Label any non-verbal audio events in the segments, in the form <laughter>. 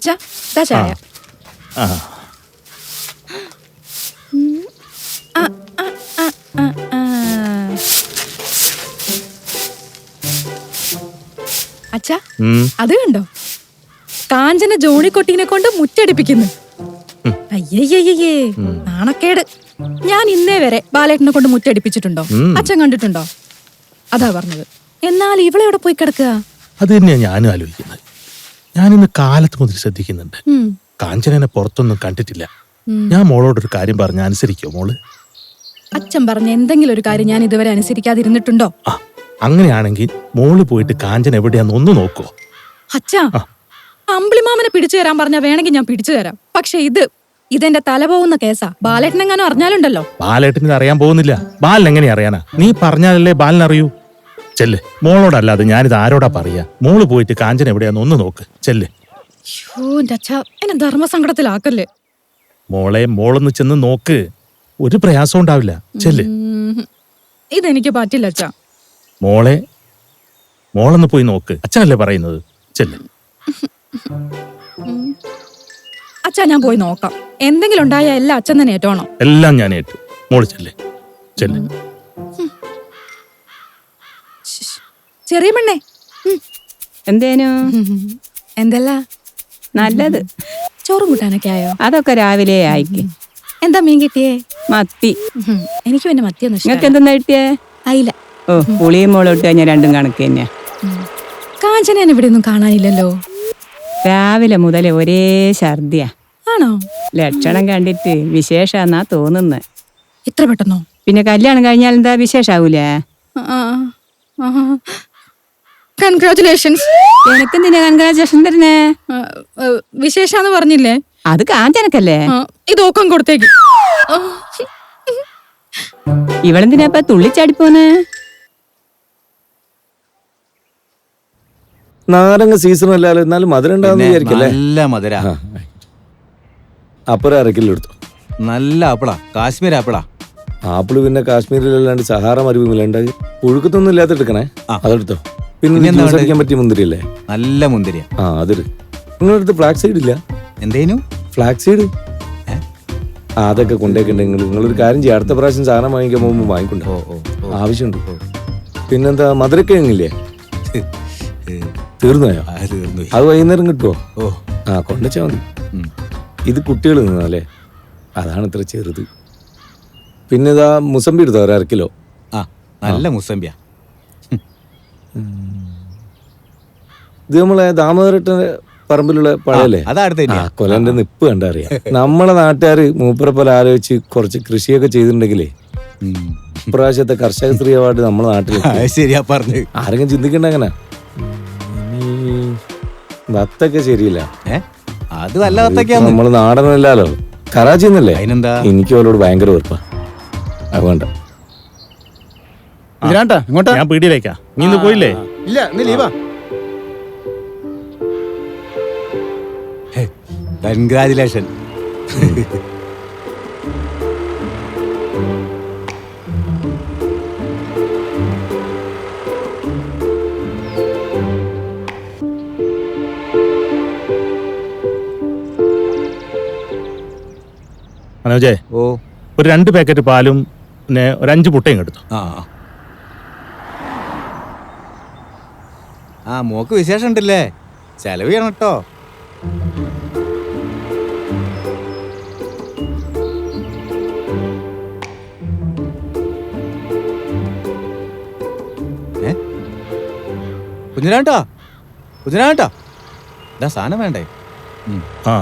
അച്ഛാ ഇതാ ചായ ആ ആ, ആ, ആ, ആ, ആ. അച്ഛാ ഉം. അത് കണ്ടോ? കാഞ്ചന ജോണിക്കൊട്ടീനെ കൊണ്ട് മുറ്റടിപ്പിക്കുന്നു. അയ്യയ്യേ നാണക്കേട്. ഞാൻ ഇന്നേ വരെ ബാലേട്ടനെ കൊണ്ട് മുറ്റടിപ്പിച്ചിട്ടുണ്ടോ? അച്ഛൻ കണ്ടിട്ടുണ്ടോ? അതാ പറഞ്ഞത്. എന്നാൽ ഇവളെ അവിടെ പോയി കിടക്കുക? അത് തന്നെയാണ് ഞാനും ആലോചിക്കുന്നത്. ഞാനിന്ന് കാലത്ത് മുതൽ ശ്രദ്ധിക്കുന്നുണ്ട്. കാഞ്ചനെ കാഞ്ചനനെ പുറത്തൊന്നും കണ്ടിട്ടില്ല. ഞാൻ മോളോട് ഒരു കാര്യം പറഞ്ഞ അനുസരിക്കോ മോൾ? അച്ഛൻ പറഞ്ഞ എന്തെങ്കിലും ഒരു കാര്യം ഞാൻ ഇതുവരെ അനുസരിക്കാതിരുന്നിട്ടുണ്ടോ? ആ അങ്ങനെയാണെങ്കിൽ മോൾ പോയിട്ട് കാഞ്ചൻ എവിടെയാന്ന് ഒന്ന് നോക്കോ. അച്ഛാ. അമ്പിളിമാമനെ പിടിച്ചു തരാൻ പറഞ്ഞാ വേണമെങ്കിൽ ഞാൻ പിടിച്ചു തരാം. പക്ഷെ ഇത് ഇതെന്റെ തല പോകുന്ന കേസാ. ബാലേട്ടനെങ്ങാനും അറിഞ്ഞാലുണ്ടല്ലോ. ബാലേട്ടനെ അറിയാൻ പോകുന്നില്ല. ബാലൻ എങ്ങനെ അറിയാനാ? നീ പറഞ്ഞാലല്ലേ ബാലൻ അറിയൂ ചെല്ല്. മോളോടല്ലാതെ ഞാനിത് ആരോടാ പറയാ? മോൾ പോയിട്ട് കാഞ്ചന എവിടെയാന്ന് ഒന്ന് നോക്ക്. ചെല്ല്. എന്നെ ധർമ്മസങ്കടത്തിലാക്കല്ലേ? മോളെ മോളൊന്ന് ചെന്ന് നോക്ക്. ഒരു പ്രയാസം ഉണ്ടാവില്ല. ചെല്ല്. ഇതെനിക്ക് പറ്റില്ല അച്ഛ. മോളെ മോളൊന്ന് പോയി നോക്ക്. അച്ഛനല്ലേ പറയുന്നത്? ചെല്ല്. അച്ഛാ ഞാൻ പോയി നോക്കാം. എന്തെങ്കിലും ഉണ്ടായ എല്ലാം അച്ഛൻ തന്നെ ഏറ്റോണം എല്ലാം ഞാൻ ഏറ്റു. മോൾ ചെല്ലേ. ചെല്ല്. ചെറിയ പെണ്ണേ. എന്തേനു? എന്തല്ല? നല്ലത്. ചോറും കൂട്ടാനൊക്കെ ആയോ? അതൊക്കെ രാവിലെ ആയിക്ക്. എന്താ മീൻ കിട്ടിയേ? മത്തി. എനിക്ക് പിന്നെ മത്തി നിങ്ങൾക്ക്. എന്തെന്നാ കിട്ടിയേ? അയില ഓ പുളിയും മോളും ഇട്ട് കഴിഞ്ഞാൽ രണ്ടും കണക്ക് തന്നെയാ. കാഞ്ചന ഇവിടെ ഒന്നും കാണാനില്ലല്ലോ. രാവിലെ മുതൽ ഒരേ ഛർദിയാ ആണോ? ലക്ഷണം കണ്ടിട്ട് വിശേഷാന്നാ തോന്നുന്നത് ഇത്ര പെട്ടെന്നോ? പിന്നെ കല്യാണം കഴിഞ്ഞാൽ എന്താ വിശേഷാവൂലേ? Congratulations എനക്കെന്തിനാ congratulation തരുന്നേ? വിശേഷാന്ന് പറഞ്ഞില്ലേ? അത് കാഞ്ചനക്കല്ലേ ആ, ഇത് ഓക്കം കൊടുത്തേക്ക്. ഇവളെന്തിനാ ഇപ്പൊ തുള്ളിച്ചാടിപ്പോന്ന് നാരങ്ങ സീസൺ അല്ലല്ലോ എന്നാലും മധുരം ഉണ്ടാവുന്ന വിചാരിക്കല്ലേ? നല്ല മധുര. അപ്പുറം അരക്കില്ലോ എടുത്തു. നല്ല ആപ്പിളാ. കാശ്മീർ ആപ്പിളാ. ആപ്പിൾ പിന്നെ കാശ്മീരിലല്ലാണ്ട് സഹാറ മരുഭൂമിയിലുണ്ടായി. ഒഴുക്കത്തൊന്നും ഇല്ലാത്ത എടുക്കണേ അതെടുത്തോ. പിന്നെ ജ്യൂസ്? അടിക്കാൻ പറ്റിയ മുന്തിരിയല്ലേ? നല്ല മുന്തിരിയ. ആ അതൊരു. നിങ്ങളടുത്ത് ഫ്ലാക്സ് സൈഡ് ഇല്ല? എന്തേനു? ഫ്ലാക്സ് സൈഡ് ആ അതൊക്കെ കൊണ്ടേക്കുണ്ടെങ്കിൽ നിങ്ങളൊരു കാര്യം ചെയ്യാം. അടുത്ത പ്രാവശ്യം സാധനം വാങ്ങിക്കാൻ പോകുമ്പോൾ വാങ്ങിക്കൊണ്ടോ. ആവശ്യമുണ്ട്. പിന്നെന്താ മധുരക്കിഴങ്ങില്ലേ തീർന്നോയോ. അത് വൈകുന്നേരം കിട്ടുമോ ഓ. ആ കൊണ്ടുവച്ചാൽ മതി. ഇത് കുട്ടികൾ നിന്നാലേ അതാണ് ഇത്ര ചെറുത്. പിന്നെ ഇതാ മുസമ്പി എടുത്തോ? ഒരു അര കിലോ? ആ നല്ല മുസമ്പിയ. ഇത് നമ്മളെ ദാമോദരട്ടന്റെ പറമ്പിലുള്ള പഴയല്ലേ? ആ കൊലന്റെ നിപ്പ് കണ്ടറിയാം നമ്മളെ നാട്ടുകാര് മൂപ്പരെ പോലെ ആലോചിച്ച് കുറച്ച് കൃഷിയൊക്കെ ചെയ്തിട്ടുണ്ടെങ്കിലേ. ഇപ്രാവശ്യത്തെ കർഷക സ്ത്രീ അവാർഡ് നമ്മളെ നാട്ടിൽ ശരിയാ പറഞ്ഞു. ആരെങ്കിലും ചിന്തിക്കണ്ട അങ്ങനെ? വത്തൊക്കെ ശരിയില്ല. അത് വല്ല വത്തൊക്കെയാണ് നമ്മൾ നാടനല്ലാലോ കറാച്ചി എന്നല്ലേ അതിനെന്താ? എനിക്ക് അവരോട് ഭയങ്കര വെറുപ്പാ. അത് ഇതിനാട്ടാ ഇങ്ങോട്ടാ? ഞാൻ പീടിയിലേക്കാ. നീ ഇന്ന് പോയില്ലേ? ഇല്ല ഇന്ന് ലീവാ. കൺഗ്രാചുലേഷൻ മനോജേ ഓ. ഒരു രണ്ട് പാക്കറ്റ് പാലും പിന്നെ ഒരു അഞ്ച് പുട്ടയും എടുത്തു? ആ. ആ. മോക്ക് വിശേഷം ഉണ്ടല്ലേ ചെലവ് ചെയ്യണം കേട്ടോ കുഞ്ഞിനാട്ടോ കുഞ്ഞിനാട്ടോ ഇതാ സാധനം വേണ്ടേ? ആ.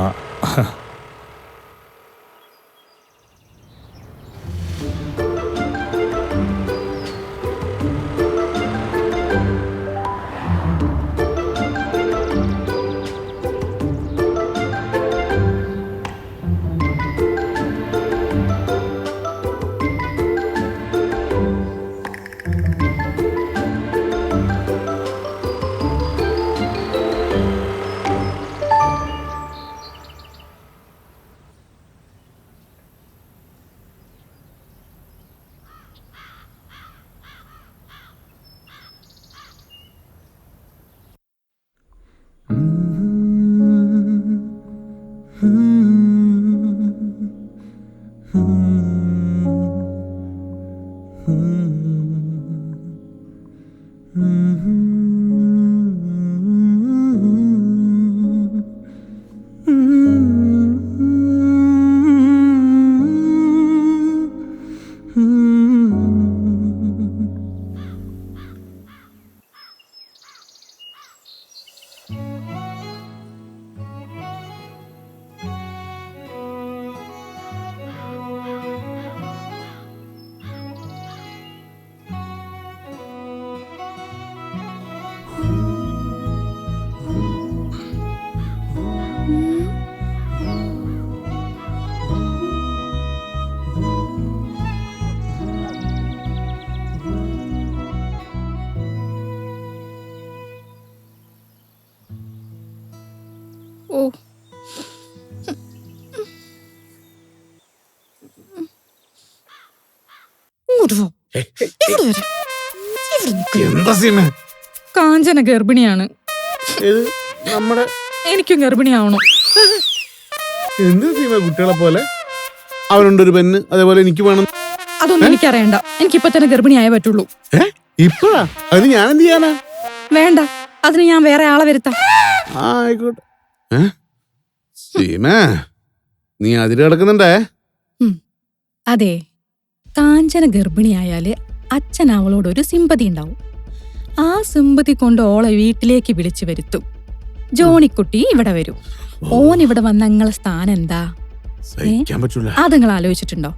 എന്താ സീമ? കാഞ്ചന ഗർഭിണിയാണ്. നമ്മുടെ? എനിക്കും ഗർഭിണിയാവണം. എന്ത് സീമ കുട്ടികളെ പോലെ? അവനുണ്ടൊരു പെണ്ണ് അതേപോലെ എനിക്ക് വേണം. അതൊന്നും എനിക്കറിയണ്ട. എനിക്കിപ്പൊ തന്നെ ഗർഭിണിയായേ പറ്റുള്ളൂ. ഇപ്പഴാ? അത് ഞാൻ എന്ത് ചെയ്യാനാ? വേണ്ട. അതിന് ഞാൻ വേറെ ആളെ വരുത്താം. ആയിക്കോട്ടെ. സീമ നീ അതിൽ കിടക്കുന്നുണ്ടേ? അതെ. കാഞ്ചന ഗർഭിണിയായാൽ അച്ഛൻ അവളോട് ഒരു സിമ്പതി ഉണ്ടാവും. ആ സിമ്പതി കൊണ്ട് ഓളെ വീട്ടിലേക്ക് വിളിച്ചു വരുത്തും. ജോണിക്കുട്ടി ഇവിടെ വരും. ഓൻ ഇവിടെ വന്ന നിങ്ങളെ സ്ഥാനം എന്താ? അത് നിങ്ങൾ ആലോചിച്ചിട്ടുണ്ടോ?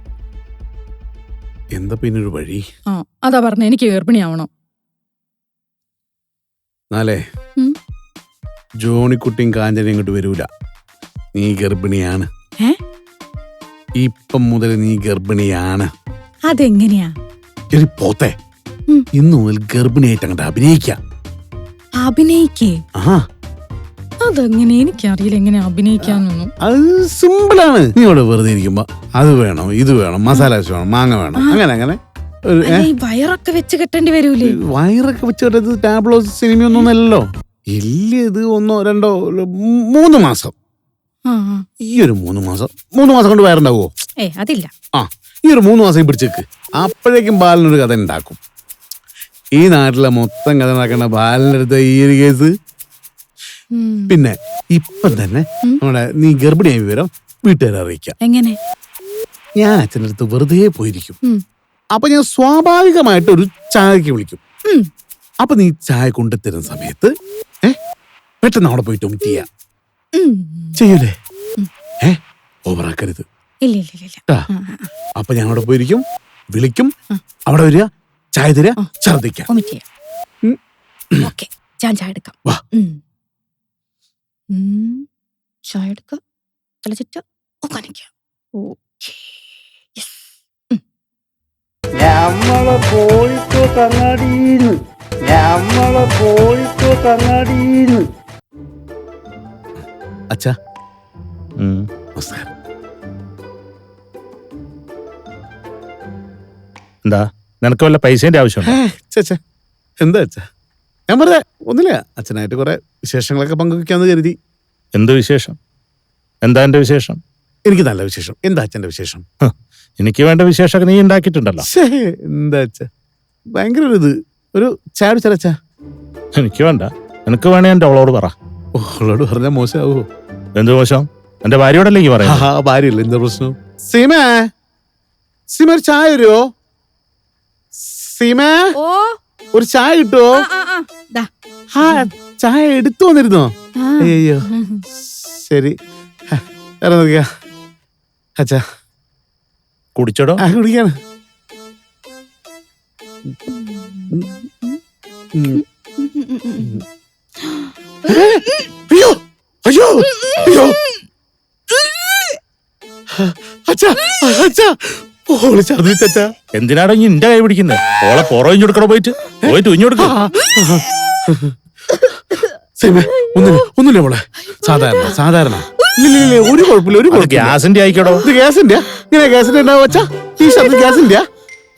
എന്താ പിന്നെ ഒരു വഴി? ആ അതാ പറഞ്ഞ എനിക്ക് ഗർഭിണിയാവണോ. നാലേ. ജോണിക്കുട്ടിയും കാഞ്ചനയും ഇങ്ങോട്ട് വരൂല. നീ ഗർഭിണിയാണ്? ഇപ്പം മുതൽ നീ ഗർഭിണിയാണ്. അതെങ്ങനെയാ? എടി പോത്തെ. ഉം. ഇന്നു മുതൽ ഗർഭിണിയായിട്ട് അങ്ങോട്ട് അഭിനയിക്കാം. അഭിനയിക്കേ? ആ അതെങ്ങനെ? എനിക്കറിയില്ല എങ്ങനെ അഭിനയിക്കാന്നൊന്നും. അത് സിമ്പിളാണ്. നീ ഇവിടെ വെറുതെ ഇരിക്കുമ്പോ അത് വേണം ഇത് വേണം മസാല ദോശ വേണം മാങ്ങ വേണം. അങ്ങനെ അങ്ങനെ. ഒരു ഏ? അല്ല, ഈ വയറൊക്കെ വെച്ച് കെട്ടേണ്ടി വരൂലേ? വയറൊക്കെ വെച്ചിട്ട് ടാബ്ലോ സിനിമയൊന്നും അല്ലല്ലോ ഇല്ല ഇത് ഒന്നോ രണ്ടോ ഒരു മൂന്ന് മാസം. ആ ആ. ഈ ഒരു മൂന്ന് മാസം മൂന്ന് മാസം കൊണ്ട് വയറുണ്ടാവോ ഏ അതില്ല. ആ. ഈ ഒരു മൂന്ന് മാസം പിടിച്ചേക്ക്. അപ്പോഴേക്കും ബാലനൊരു കഥ ഉണ്ടാക്കും ഈ നാട്ടിലെ മൊത്തം കഥ നടക്കുന്ന ബാലന്റെ അടുത്ത് ഈ ഒരു കേസ്. പിന്നെ ഇപ്പം തന്നെ നമ്മുടെ നീ ഗർഭിണിയായ വിവരം വീട്ടുകാരെ അറിയിക്കാം. എങ്ങനെ? ഞാൻ അച്ഛന്റെ അടുത്ത് വെറുതെ പോയിരിക്കും. അപ്പൊ ഞാൻ സ്വാഭാവികമായിട്ട് ഒരു ചായക്ക് വിളിക്കും. അപ്പൊ നീ ചായ കൊണ്ടുത്തരുന്ന സമയത്ത് ഏ പെട്ടെന്ന് അവിടെ പോയിട്ട് ഒമിറ്റ് ചെയ്യാം. ചെയ്യൂലേ? ഏ ഓവറാക്കരുത്. ഇല്ല ഇല്ല ഇല്ല. അപ്പൊ ഞാൻ പോയിരിക്കും വിളിക്കും അവിടെ വരിക ചായ തരിക ഛർദിക്കാം വൊമിറ്റ് ചെയ്യാം. ഉം. ഓക്കെ ഞാൻ ചായ എടുക്കാം. വാ. ചായ എടുക്കാം. തല ചുറ്റ. കാണിക്കാം ഓക്കേ. Yes. ഞമ്മളെ കോഴിക്കോട്ട് അങ്ങാടിന്ന് ഞമ്മളെ കോഴിക്കോട്ട് അങ്ങാടിന്ന് അച്ഛാ. നമസ്കാരം എന്താ? നിനക്ക് വല്ല പൈസേന്റെ ആവശ്യമുണ്ടോ? ചേച്ചാ എന്താ അച്ഛാ ഞാൻ വെറുതെ ഒന്നുമില്ല. അച്ഛനായിട്ട് കുറെ വിശേഷങ്ങളൊക്കെ പങ്കുവെക്കാന്ന് കരുതി. എന്ത് വിശേഷം? എന്താ എന്റെ വിശേഷം? എനിക്ക് നല്ല വിശേഷം. എന്താ അച്ഛന്റെ വിശേഷം? ഹ്, എനിക്ക് വേണ്ട വിശേഷമൊക്കെ നീ ഉണ്ടാക്കിയിട്ടുണ്ടല്ലോ. ശ്ശേ, എന്താ അച്ഛാ ഭയങ്കര ഒരു ഇത്. ഒരു അച്ഛാ എനിക്ക് വേണ്ട. നിനക്ക് വേണേ എന്റെ അവളോട് പറ. ഓളോട് പറഞ്ഞാൽ മോശമാവോ എന്ത് മോശം? എന്റെ ഭാര്യയോടല്ലേ ഈ പറയാം ഭാര്യയല്ല? എന്താ പ്രശ്നം? സീമ സീമ ഒരു ചായ വരുമോ സീമ ഓ. ഒരു ചായ കിട്ടുവോ? ആ, ചായ എടുത്തു വന്നിരുന്നോ? അയ്യോ ശരി. ഹ, വേറെ നോക്കിയാ അച്ഛാ. കുടിച്ചോടോ? ആ കുടിക്കാണ്. അയ്യോ അയ്യോ അയ്യോ. അച്ഛാ അച്ഛാ. ഓൾ ഛർദിച്ചച്ചാ എന്തിനാടോ ഇനി നിന്റെ കൈ പിടിക്കുന്നത് ഓളെ പുറം കൊടുക്കണോ പോയിട്ട്? പോയിട്ട് ഉഞ്ഞു കൊടുക്ക. സീമേ ഒന്നുമില്ല ഒന്നുമില്ല മോളെ. സാധാരണ സാധാരണ. ഇല്ല ഇല്ല, ഇല്ല ഒരു കുഴപ്പമില്ല ഒരു ഗ്യാസിന്റെ ആയിക്കോടോ? ഇത് ഗ്യാസിന്റെ ഇങ്ങനെ ഗ്യാസിന്റെ ഉണ്ടാവും ഈ ശബ്ദം ഗ്യാസിന്റെ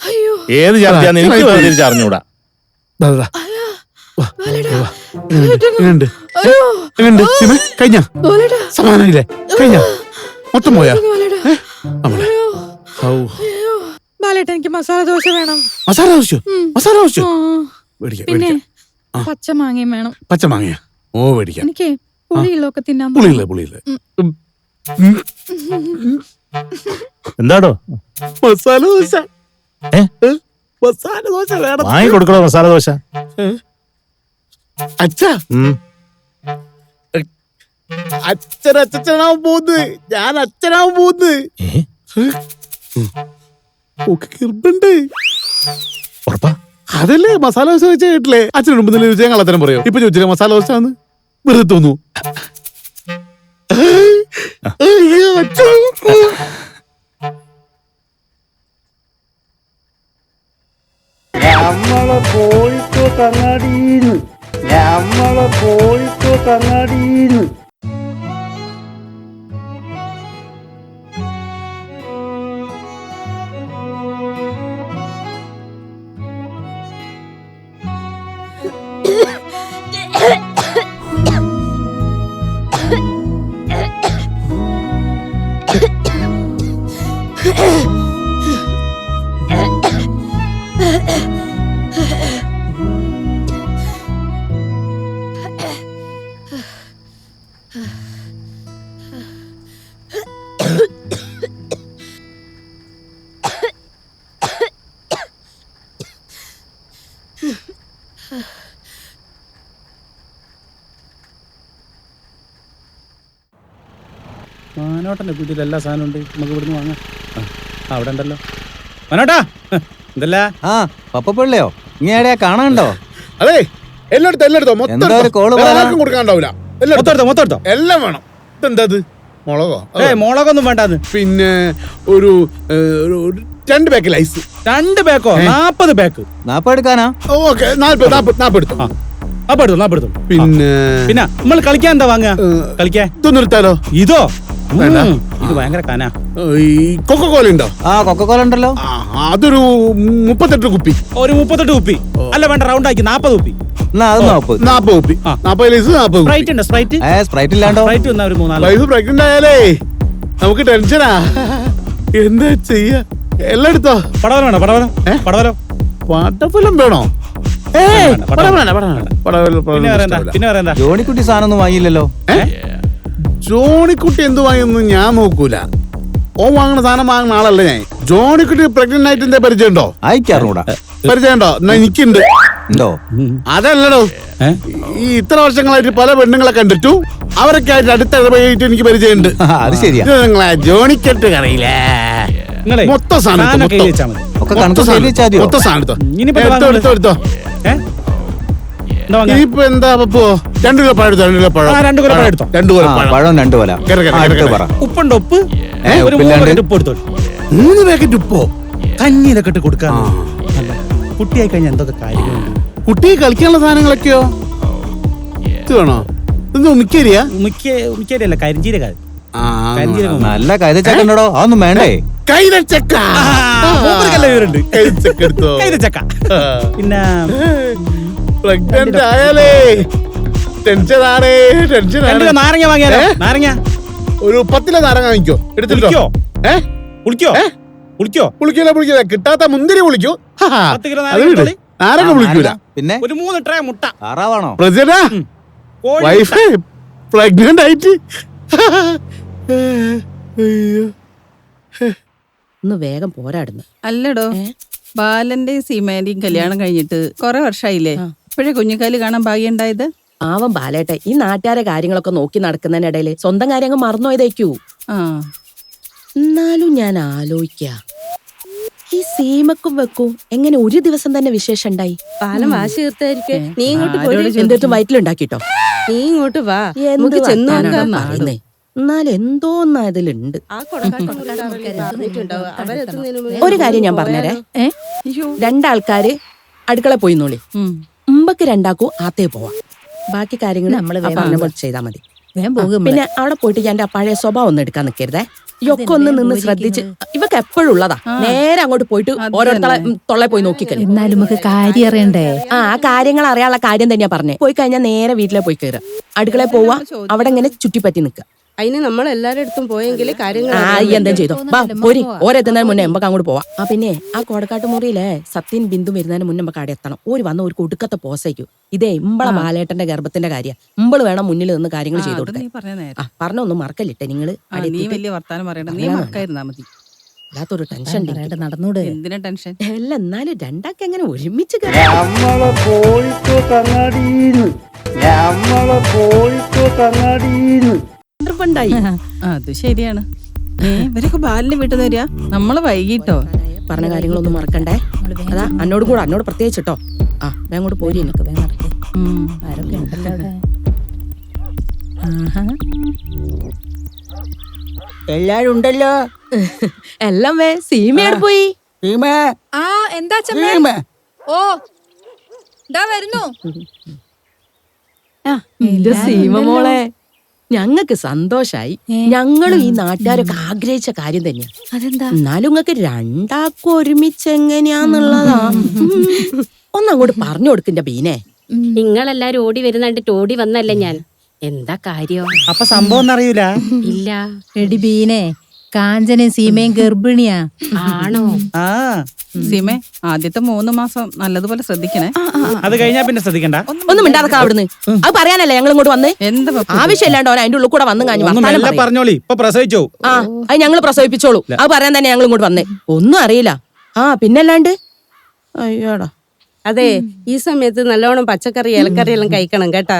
അയ്യോ. ഏത് ചർച്ചയാന്ന് എനിക്ക് വേർതിരിച്ച് അറിഞ്ഞൂടാ കഴിഞ്ഞ? സമാനായില്ലേ കഴിഞ്ഞ? മൊത്തം പോയാ? നമ്മളെ ബാലേട്ട എനിക്ക് മസാല ദോശ വേണം. മസാല ദോശ. മസാല ദോശ. പിന്നെ പച്ചമാങ്ങയും വേണം. പച്ചമാങ്ങ ഓ മേടിക്കാം. എനിക്ക് പുളിയുള്ളതൊക്കെ തിന്നാൻ പുളിയില്ല പുളിയില്ല. എന്താടോ? മസാല ദോശ? മസാല ദോശ വേണം. വാങ്ങി കൊടുക്കണോ മസാല ദോശ? അച്ഛാ. അച്ഛൻ അച്ഛനാവും പോകുന്നത് ഞാൻ അച്ഛനാവും പോകുന്നത് അതല്ലേ മസാല ദോശ വെച്ച് കേട്ടില്ലേ? അച്ഛൻ മുമ്പ് തന്നെ ചോദിച്ചാൽ കള്ളത്തരം പറയോ. ഇപ്പൊ ചോദിച്ചില്ല മസാല ദോശ ആണ് വെറുതെ തോന്നു. നമ്മളെ കോഴിക്കോട്ട് പോയിട്ട് നമ്മളെ കോഴിക്കോട്ട് അങ്ങാടിന്ന് മാനോട്ടന്റെ കുട്ടിയിൽ എല്ലാ സാധനവും ഉണ്ട്. നമുക്ക് ഇവിടുന്ന് വാങ്ങാം. ആ, അവിടെ ഉണ്ടല്ലോ. മനോട്ടാ എന്തല്ല? ആ പപ്പപ്പിള്ളയോ? എവിടെയാ കാണാണ്ടോ അതെ എല്ലായിടത്തും എല്ലായിടത്തും. മൊത്തം എന്താ ഒരു കോൾ വേറെ? ആർക്കും കൊടുക്കാണ്ടാവില്ല എല്ലായിടത്തും. മൊത്തം എല്ലാം വേണം. ഇതെന്താ ഇത് മുളകോ ഏ മുളകൊന്നും വേണ്ടാന്ന്. പിന്നെ ഒരു ഏ, ഒരു ഒരു രണ്ട് പാക്ക് ലൈസ് രണ്ട് ബാക്കോ നാപ്പത് ബാക്ക് നാപ്പ എടുക്കാനാ? ഓക്കെ. നാൽപ്പത് നാൽപ്പത് നാൽപ്പത് എടുത്തു. ആ നാപ്പത് എടുത്തോ നാപ്പത് എടുത്തോ. പിന്നെ പിന്നെ നമ്മൾ കളിക്കാൻ എന്താ വാങ്ങുക? ഏ, കളിക്കാൻ? എടുത്താലോ ഇതോ. ഇത് ഭയങ്കര കനാ. ഈ കൊക്കക്കോല ഉണ്ടോ? ആ കൊക്കക്കോല ഉണ്ടല്ലോ. ആ, അതൊരു മുപ്പത്തെട്ട് കുപ്പി. ഒരു മുപ്പത്തെട്ട് കുപ്പി. അല്ല വേണ്ട റൗണ്ട് ആക്കി. നാപ്പത് കുപ്പി. എന്നാ അത് നാപ്പ്. നാൽപ്പത് കുപ്പി. ആ. നാൽപ്പത് ലൈസ് നാൽപ്പത് കുപ്പി. സ്പ്രൈറ്റ് ഉണ്ട്? സ്പ്രൈറ്റ് ഏ സ്പ്രൈറ്റ് ഇല്ലാണ്ടോ? സ്പ്രൈറ്റ് വന്നാ ഒരു മൂന്നാൽ. ലൈസ് പ്രഗ്നന്റ് ആയാലേ നമുക്ക് ടെൻഷനാ എന്താ ചെയ്യ? എല്ലാം എടുത്തോ? പടവലം വേണോ? പടവലം? ഏ? പടവലം? വേണോ? ഏയ് പടവലം. പടവലം വേണ്ട, പടവലം വേണ്ട. പടവലം, പടവലം പിന്നെ വേറെ എന്താ ഇഷ്ടമല്ല. പിന്നെ വേറെ എന്താ ജോണിക്കുട്ടി സാധനം ഒന്നും വാങ്ങിയില്ലല്ലോ ജോണിക്കുട്ടി എന്ത് വാങ്ങിയൊന്നും ഞാൻ നോക്കൂല. ഓ വാങ്ങണ സാധനം വാങ്ങുന്ന ആളല്ലേ ഞാൻ. ജോണിക്കുട്ടി പ്രഗ്നന്റ് ആയിട്ട് എന്താ പരിചയം ഉണ്ടോ അയക്കാറുകൂടാ. പരിചയം ഉണ്ടോ എന്നാ എനിക്കുണ്ട്. ഉണ്ടോ? അതല്ലടോ. ഈ ഇത്ര വർഷങ്ങളായിട്ട് പല പെണ്ണുങ്ങളെ കണ്ടിട്ടു. അവരൊക്കെ ആയിട്ട് അടുത്ത ഇടപെട്ട് എനിക്ക് പരിചയമുണ്ട്. അത് ശരിയാ. നിങ്ങളെ ജോണിക്കെട്ട് കറിയില്ലേ? മൊത്തം സാധനം മൊത്തം. വെച്ചാ മതി. ഒക്കെ മൊത്തം കണക്ക് സാധനം വെച്ചാ മതിയോ? മൊത്തം സാധനം എടുത്തോ. എടുത്തോ, ഇനിയിപ്പോ എന്താ അപ്പോ രണ്ടു കിലോ പഴം എടുത്തോ രണ്ട് കിലോ പഴം? ആ, രണ്ട് കിലോ പഴം എടുത്തോ. രണ്ട് കിലോ പഴം. പഴം രണ്ടു കൊല. കേറ്, കേറ്, ആ, കേറ്, അടുത്ത് കേറ്. പറ. ഉപ്പുണ്ട് ഉപ്പ്? ഏ, ഒരു മൂന്ന് ഉപ്പില്ലാണ്ട്? ഉപ്പ് എടുത്തോ മൂന്ന് പാക്കറ്റ് ഉപ്പോ? കഞ്ഞിയിലൊക്കെ ഇട്ട് കൊടുക്കാൻ കുട്ടിയായി കഴിഞ്ഞാൽ എന്തൊക്കെ കാര്യങ്ങളുണ്ട്? കുട്ടിയെ കളിക്കാനുള്ള സാധനങ്ങളൊക്കെയോ? ഇത് വേണോ? ഇത് ഉമിക്കരിയാ മിക്ക മിക്കല്ല കരിഞ്ചീരക. ആ കരിഞ്ചീരകം നല്ല കൈതച്ചക്കണ്ടോ അതൊന്നും വേണ്ടേ? കൈതച്ചക്ക. മൂപ്പർക്കല്ല വിവരമുണ്ട്. കൈതച്ചക്ക എടുത്തോ? കൈതച്ചക്ക. പിന്നെ പ്രഗ്നന്റ് ആയാലേ. ടെൻഷനാണേ ടെൻഷനാണ്. കിലോ നാരങ്ങ വാങ്ങിയാലോ? ഏ? നാരങ്ങ? ഒരു പത്തിലെ നാരങ്ങ വാങ്ങിക്കോ. എടുത്തിട്ടോ? കുളിക്കോ? ഏ? കുളിക്കോ? ഏ? കുളിക്കോ? പുളിക്കില്ല പുളിക്കില്ല കിട്ടാത്ത മുന്തിരി പുളിക്കൂ ഹാ, ഹാ. പത്ത് കിലോ അത് നാരങ്ങ വിട്. എടുത്തോളി. നാരങ്ങ പുളിക്കൂല പിന്നെ? ഒരു മൂന്ന് ട്രേ മുട്ട. താറാവാണോ? പ്രജന കോഴി വൈഫ് പ്രഗ്നന്റ് ആയിട്ട്. അയ്യോ ഒന്ന് വേഗം പോരാടുന്നു. അല്ലടോ. ബാലന്റെയും സീമേന്റെയും കല്യാണം കഴിഞ്ഞിട്ട് കുറെ വർഷമായില്ലേ ഇപ്പോഴേ കുഞ്ഞിക്കാലി കാണാൻ ഭാഗ്യണ്ടായത് ആവൻ ബാലേട്ടെ ഈ നാട്ടുകാരെ കാര്യങ്ങളൊക്കെ നോക്കി നടക്കുന്നതിനിടയിൽ സ്വന്തം കാര്യങ്ങൾ മറന്നുപോയതേക്കൂ ആ. എന്നാലും ഞാൻ ആലോചിക്ക ഈ സീമക്കും വെക്കും എങ്ങനെ ഒരു ദിവസം തന്നെ വിശേഷം ഉണ്ടായി? പാലം വാശി തീർത്തായിരിക്കും. നീ ഇങ്ങോട്ട്. എന്തെടുത്ത് വയറ്റിലുണ്ടാക്കിട്ടോ? നീ ഇങ്ങോട്ട് വാ. എന്ത് നമുക്ക് ചെന്ന് പറയുന്നേ? എന്തോന്ന് അതിലുണ്ട് ഒരു കാര്യം ഞാൻ പറഞ്ഞേരേ രണ്ടാൾക്കാര് അടുക്കള പോയി ഉം. രണ്ടാക്കും ആത്തേ പോവാം. ബാക്കി കാര്യങ്ങൾ നമ്മൾ. പോലെ ചെയ്താൽ മതി. പിന്നെ അവിടെ പോയിട്ട് ഞാൻ പഴയ സ്വഭാവം ഒന്നും എടുക്കാൻ നിൽക്കരുതേ. ഇയൊക്കെ ഒന്ന് നിന്ന് ശ്രദ്ധിച്ച് ഇവക്ക് എപ്പോഴും ഉള്ളതാ. നേരെ അങ്ങോട്ട് പോയിട്ട് ഓരോരുത്തളെ. തൊള്ളെ പോയി നോക്കിക്കല്ലേ എന്നാലും നമുക്ക് കാര്യം അറിയണ്ടേ? ആ ആ കാര്യങ്ങൾ അറിയാനുള്ള കാര്യം തന്നെയാ പറഞ്ഞേ. പോയി കഴിഞ്ഞാൽ നേരെ വീട്ടിലെ പോയി കയറുക. അടുക്കളയിൽ പോവാ. അവിടെ ഇങ്ങനെ ചുറ്റിപ്പറ്റി നിൽക്കുക. അതിന് നമ്മൾ എല്ലാരടുത്തും അടുത്തും പോയെങ്കിൽ കാര്യങ്ങൾ ആ ഈ എന്താ ചെയ്തോ. വാ പോരി. ഓരെത്തുന്നതിന് മുന്നേ നമുക്ക് അങ്ങോട്ട് പോവാം. ആ പിന്നെ ആ കോടക്കാട്ട് മുറിയിലെ സത്യൻ ബിന്ദു വരുന്നതിന് മുന്നേ നമുക്ക് അവിടെ എത്തണം. ഒരു വന്ന ഒരു കുടുക്കത്തെ പോസയ്ക്കൂ ഇതേ ഇമ്പള മാലേട്ടന്റെ ഗർഭത്തിന്റെ കാര്യം. ഇമ്പൾ വേണം മുന്നിൽ നിന്ന് കാര്യങ്ങൾ ചെയ്തു കൊടുക്കാൻ. നീ പറഞ്ഞ നേരം. ആ പറഞ്ഞൊന്നും മറക്കല്ലിട്ടെ നിങ്ങൾ ആ, നീ വലിയ വർത്താനം പറയണ്ട. നീ മറക്കായിരുന്നാ മതി. അല്ലാത്തൊരു ടെൻഷൻ നടന്നൂടെ. എന്തിനാ ടെൻഷൻ? അല്ല എന്നാലും രണ്ടാൾക്ക് എങ്ങനെ ഒരുമിച്ച് കോഴിക്കോട്ട് അങ്ങാടിന്ന് നമ്മളെ കോഴിക്കോട്ട് അങ്ങാടിന്ന് നിർബന്ധായി <laughs> അത് ശരിയാണ്. ഏ, ഇവരൊക്കെ ബാലിന് വീട്ടിൽ നിന്ന് വരിക നമ്മൾ വൈകിട്ടോ? പറഞ്ഞ കാര്യങ്ങളൊന്നും മറക്കണ്ടേ? അതാ എന്നോട് കൂടെ എന്നോട് പ്രത്യേകിച്ചിട്ടോ ആ ഞാൻ അങ്ങോട്ട് പോരി. എനിക്ക്. ആരൊക്കെ ഉണ്ടല്ലോ എല്ലാരും ഉണ്ടല്ലോ? <laughs> എല്ലാം വേ സീമയോട് പോയി. സീമ. ആ എന്താ സീമ. ഓ ഇതാ വരുന്നു. സീമ മോളെ? ഞങ്ങക്ക് സന്തോഷായി. ഞങ്ങളും ഈ നാട്ടുകാരൊക്കെ ആഗ്രഹിച്ച കാര്യം തന്നെയാ. അതെന്താ? എന്നാലും നിങ്ങൾക്ക് രണ്ടാക്കും ഒരുമിച്ച് എങ്ങനെയാന്നുള്ളതാ ഒന്നങ്ങോട്ട് പറഞ്ഞു കൊടുക്കിന്റെ ബീനെ. നിങ്ങളെല്ലാരും ഓടി വരുന്നുണ്ടിട്ട് ഓടി വന്നല്ലേ ഞാൻ. എന്താ കാര്യം? അപ്പൊ സംഭവം ഒന്നും അറിയൂല ഇല്ല. എടി ബീനെ കാഞ്ചനയും സീമയും ഗർഭിണിയാ. ആണോ? ആ. സീമേ ആദ്യത്തെ മൂന്ന് മാസം നല്ലതുപോലെ ശ്രദ്ധിക്കണേ. അത് കഴിഞ്ഞാ പിന്നെ ശ്രദ്ധിക്കണ്ട. ഒന്നും മിണ്ടാതൊക്കെ അവിടുന്ന്. അത് പറയാനല്ലേ ഞങ്ങൾ ഇങ്ങോട്ട് വന്ന്? എന്ത് പപ്പു? അവൻ ഓൻ അതിന്റെ ഉള്ളിൽ കൂടെ വന്നു കഴിഞ്ഞു ഒന്നും വർത്താനം മെല്ലെ പറയും. പറഞ്ഞോളി. ഇപ്പൊ പ്രസവിച്ചോ? ആ അത് ഞങ്ങൾ പ്രസവിപ്പിച്ചോളൂ. അത് പറയാൻ തന്നെ ഞങ്ങൾ ഇങ്ങോട്ട് വന്നേ. ഒന്നും അറിയില്ല. ആ പിന്നല്ലാണ്ട്? അയ്യോടാ. അതെ ഈ സമയത്ത് നല്ലോണം പച്ചക്കറി ഇലക്കറി എല്ലാം കഴിക്കണം കേട്ടാ.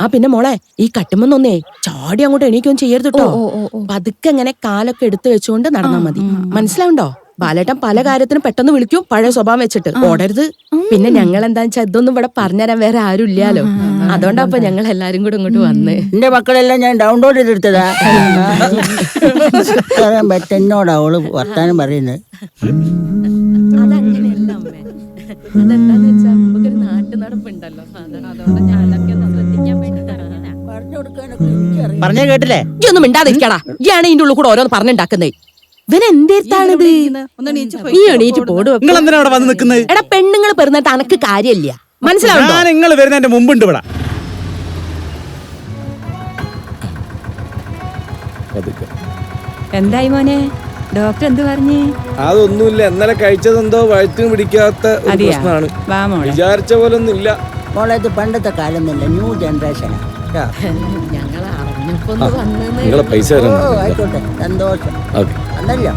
ആ പിന്നെ മോളെ ഈ കട്ടുമെന്നൊന്നേ ചാടി അങ്ങോട്ട് എണീക്കൊന്നും ചെയ്യരുത് കേട്ടോ പതുക്കെ അങ്ങനെ കാലൊക്കെ എടുത്തു വെച്ചുകൊണ്ട് നടന്നാ മതി. മനസ്സിലാവുണ്ടോ? ബാലേട്ടൻ പല കാര്യത്തിനും പെട്ടെന്ന് വിളിക്കും പഴയ സ്വഭാവം വെച്ചിട്ട്. ഓടരുത്. പിന്നെ ഞങ്ങൾ എന്താ വെച്ചാൽ ഇതൊന്നും ഇവിടെ പറഞ്ഞുതരാൻ വേറെ ആരും ഇല്ലാലോ അതുകൊണ്ടാ അപ്പൊ ഞങ്ങൾ എല്ലാരും കൂടെ ഇങ്ങോട്ട് വന്ന്. എന്റെ മക്കളെല്ലാം ഞാൻ ഡൗൺലോഡ് ചെയ്തെടുത്തതാ. <laughs> പറ്റെന്നോടാ അവൾ വർത്താനം പറയുന്നത്. അതങ്ങനെയല്ല. നമുക്കൊരു നാട്ടു നടപ്പുണ്ടല്ലോ അതുകൊണ്ട് ഞാൻ അതൊക്കെ ഒന്ന് ശ്രദ്ധിക്കാൻ വേണ്ടി പറഞ്ഞതാ പറഞ്ഞു കൊടുക്കാനൊക്കെ എനിക്കറിയാം പറഞ്ഞേ കേട്ടില്ലേ? ഈ ഒന്നും മിണ്ടാതിരിക്കടാ. ഇയാണ് ഇതിന്റെ ഉള്ളിൽ കൂടെ ഓരോന്ന് പറഞ്ഞുണ്ടാക്കുന്നേ. ഇവൻ എന്തേത്താണിത് ഒന്ന് എണീച്ച് പോയി. നീ എണീറ്റ് പോടുവോ നിങ്ങൾ എന്തിനാ അവിടെ വന്ന് നിൽക്കുന്നത് എടാ പെണ്ണുങ്ങൾ പെരുന്നിട്ട് അനക്ക് കാര്യമില്ല. മനസ്സിലാവുണ്ടോ ഞാൻ നിങ്ങൾ വരുന്നതിന്റെ മുമ്പുണ്ട് ഇവിടെ. പതുക്കെ. എന്തായി മോനെ? ഡോക്ടർ എന്ത് പറഞ്ഞു? അതൊന്നുമില്ല. ഇന്നലെ കഴിച്ചതെന്തോ വയറ്റിന് പിടിക്കാത്ത? പ്രശ്നമാണ്. വിചാരിച്ച പോലെ ഒന്നുമില്ല മോളെ ഇത് പണ്ടത്തെ കാലം തന്നെ. ന്യൂ ജനറേഷനാ നിങ്ങളെ പൈസ ആയിക്കോട്ടെ. സന്തോഷം. അതല്ലോ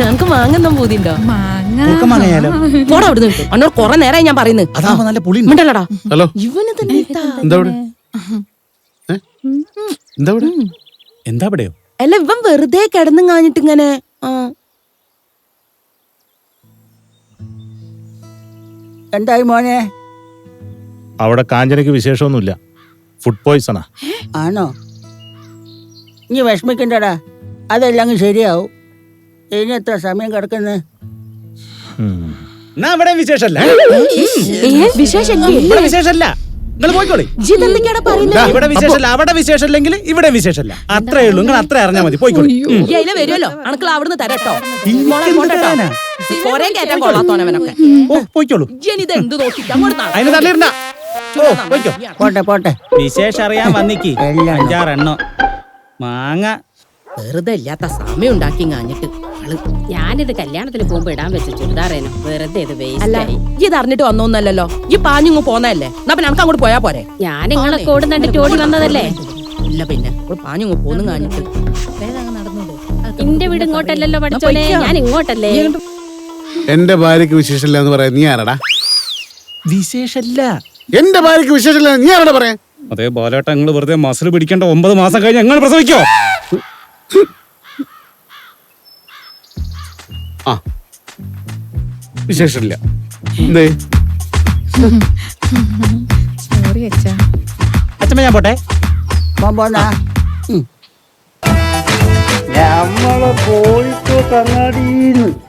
നമുക്ക് മാങ്ങുന്ന പൂതിണ്ടോ പോടാ അവിടെ നിന്ന് എന്നോട് കൊറേ നേരമായി ഞാൻ പറയുന്നത്. അതാവുമ്പോ നല്ല പുളി മിണ്ടല്ലടാ. ഹലോ. ഇവന് തന്നെ എന്താ എന്താ? എന്താ എന്താ അല്ല ഇവൻ വെറുതെ കിടന്നും കാഞ്ഞിട്ടിങ്ങനെ ആ. എന്തായി മോനെ? അവിടെ കാഞ്ചനയ്ക്ക് വിശേഷമൊന്നുമില്ല. ഫുഡ് പോയ്സണാ ആണോ? ഇനി വിഷമിക്കണ്ടടാ. അതെല്ലാം അങ്ങ് ശരിയാവും. ഇനി എത്ര സമയം കിടക്കുന്നത്. എന്നാ ഇവിടെ വിശേഷല്ല വിശേഷം ഇല്ല. ഇവിടെ വിശേഷല്ല നിങ്ങൾ പോയിക്കോളി. ഇവിടെ വിശേഷല്ല അവിടെ വിശേഷമില്ലെങ്കിൽ ഇവിടെ വിശേഷല്ല അത്രേ ഉള്ളൂ. നിങ്ങൾ അത്ര അറിഞ്ഞാൽ മതി. പോയിക്കോളി. വരുമല്ലോ അണക്കൾ അവിടുന്ന് തരട്ടോ പോയിക്കോളൂ. അതിന് തള്ളിയിരുന്ന പോട്ടെ പോട്ടെ. വിശേഷം അറിയാൻ വന്നിക്ക്. അഞ്ചാറെണ്ണോ. മാങ്ങ. വെറുതെ ഇല്ലാത്ത സമയം ഉണ്ടാക്കി കാഞ്ഞിട്ട്. ആൾ. ഞാനിത് കല്യാണത്തിന് പോകുമ്പോ ഇടാൻ വെച്ച ചുരിദാറേനു വെറുതെ ഇത് അല്ല ഇത് അറിഞ്ഞിട്ട് വന്നോന്നല്ലോ ഈ പാഞ്ഞിങ്ങ് പോന്നല്ലേ എന്നാ പിന്നെ അങ്ങോട്ട് പോയാ പോരെ? ഞാൻ നിങ്ങളെ കോട് കണ്ടിട്ട് ഓടി വന്നതല്ലേ? ഇല്ല പിന്നെ പാഞ്ഞു പാഞ്ഞിങ്ങ് പോന്നും കാഞ്ഞിട്ട് എന്റെ വീട് ഇങ്ങോട്ടല്ലല്ലോ പഠിച്ചോനെ. ഞാൻ ഇങ്ങോട്ടല്ലേ? എന്റെ ഭാര്യക്ക് വിശേഷമില്ല എന്ന് പറയാൻ നീ ആരടാ? വിശേഷല്ല. എന്റെ ഭാര്യക്ക് വിശേഷമില്ല നീ ആരടാ പറയാ അതേ ബാലേട്ട നിങ്ങൾ വെറുതെ മസിൽ പിടിക്കേണ്ട ഒമ്പത് മാസം കഴിഞ്ഞ് ഞങ്ങൾ പ്രസവിക്കോ? ആ. വിശേഷമില്ല. എന്തേ? സോറി അച്ഛാ. അച്ഛമ്മ ഞാൻ പോട്ടെ. പോയിട്ട് കോഴിക്കോട്ട് അങ്ങാടിന്ന്